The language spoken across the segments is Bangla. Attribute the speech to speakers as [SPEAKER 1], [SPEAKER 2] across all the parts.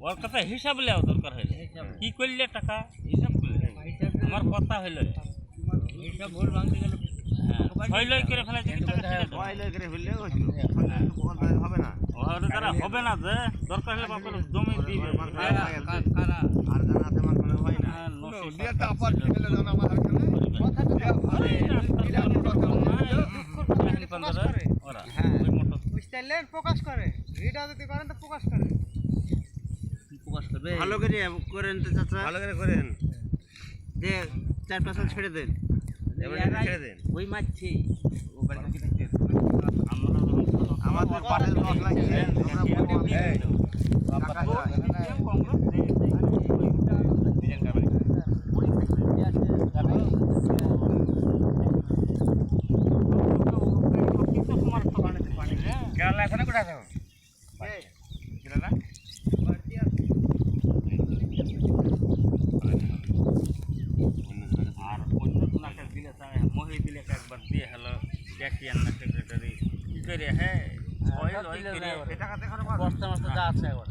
[SPEAKER 1] ওর কথা হিসাব লেও দরকার হইলে কি করলে টাকা হিসাব করলে আমার কথা হইল
[SPEAKER 2] ভুল ভাঙতে গেলে
[SPEAKER 3] হবে না
[SPEAKER 1] হবে না যে দরকার হলে বাপের জমি দিবে
[SPEAKER 3] আর হয় না
[SPEAKER 1] হ্যাঁ,
[SPEAKER 2] হ্যাঁ।
[SPEAKER 4] প্রকাশ করে ভিডিও যদি করেন তো প্রকাশ করে
[SPEAKER 3] ভালো করে করেন তো চাচা ভালো করে করেন যে চার পাঁচ ছেড়ে দেন ছেড়ে দেন
[SPEAKER 2] ওই মারছি
[SPEAKER 3] আমাদের পাটের দশ লাগছে হয়। এখানে কোথায় আছো কেরালা
[SPEAKER 1] আর অন্য কোনাকে দিলে তাই একবার দিয়ে হলো দেখি না সেক্রেটারি কি করে হ্যাঁ
[SPEAKER 2] বস্তা মস্তা আছে একবার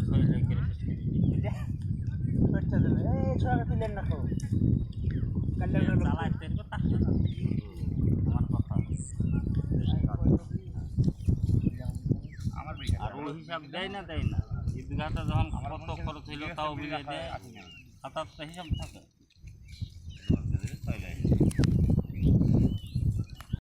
[SPEAKER 1] হিসাব দেয় না দেয় না। বিঘাটা যখন কত খরচ হইল তাও বিঘা দেয় খাতার হিসাব থাকে